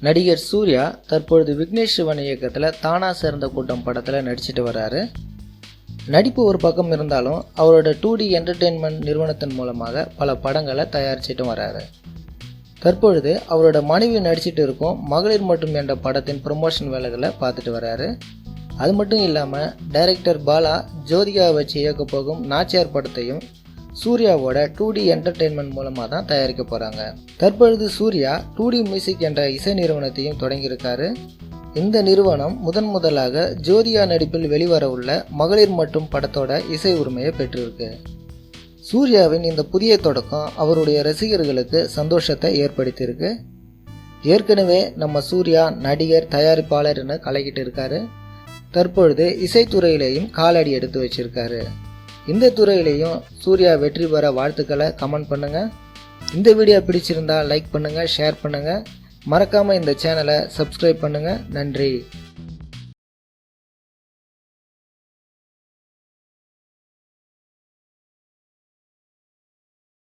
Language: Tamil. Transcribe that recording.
நடிகர் சூர்யா தற்பொழுது விக்னேஷ் சிவன் இயக்கத்தில் தானா சேர்ந்த கூட்டம் படத்தில் நடிச்சிட்டு வர்றாரு நடிப்பு ஒரு பக்கம் இருந்தாலும் அவரோட டூ டி என்டர்டெயின்மெண்ட் நிறுவனத்தின் மூலமாக பல படங்களை தயாரிச்சிட்டு வர்றாரு தற்பொழுது அவரோட மனைவி நடிச்சிட்டு இருக்கும் மகளிர் மட்டும் என்ற படத்தின் ப்ரொமோஷன் வேலைகளை பார்த்துட்டு வர்றாரு அது மட்டும் இல்லாமல் டைரக்டர் பாலா ஜோதிகா வச்சு இயக்க போகும் நாச்சியார் படத்தையும் சூர்யாவோட டூ டி என்டர்டெயின்மெண்ட் மூலமாக தான் தயாரிக்க போகிறாங்க தற்பொழுது சூர்யா டூ டி மியூசிக் என்ற இசை நிறுவனத்தையும் தொடங்கியிருக்காரு. இந்த நிறுவனம் முதன் முதலாக ஜோதியா நடிப்பில் வெளிவர உள்ள மகளிர் மட்டும் படத்தோட இசை உரிமையை பெற்றிருக்கு. சூர்யாவின் இந்த புதிய தொடக்கம் அவருடைய ரசிகர்களுக்கு சந்தோஷத்தை ஏற்படுத்தியிருக்கு. ஏற்கனவே நம்ம சூர்யா நடிகர் தயாரிப்பாளர்னு கலக்கிட்டு இருக்காரு. தற்பொழுது இசைத்துறையிலேயும் காலடி எடுத்து வச்சிருக்காரு. இந்த துறையிலையும் சூர்யா வெற்றி பெற வாழ்த்துக்களை கமெண்ட் பண்ணுங்கள் இந்த வீடியோ பிடிச்சிருந்தா லைக் பண்ணுங்கள் ஷேர் பண்ணுங்கள் மறக்காமல் இந்த சேனலை சப்ஸ்கிரைப் பண்ணுங்கள் நன்றி.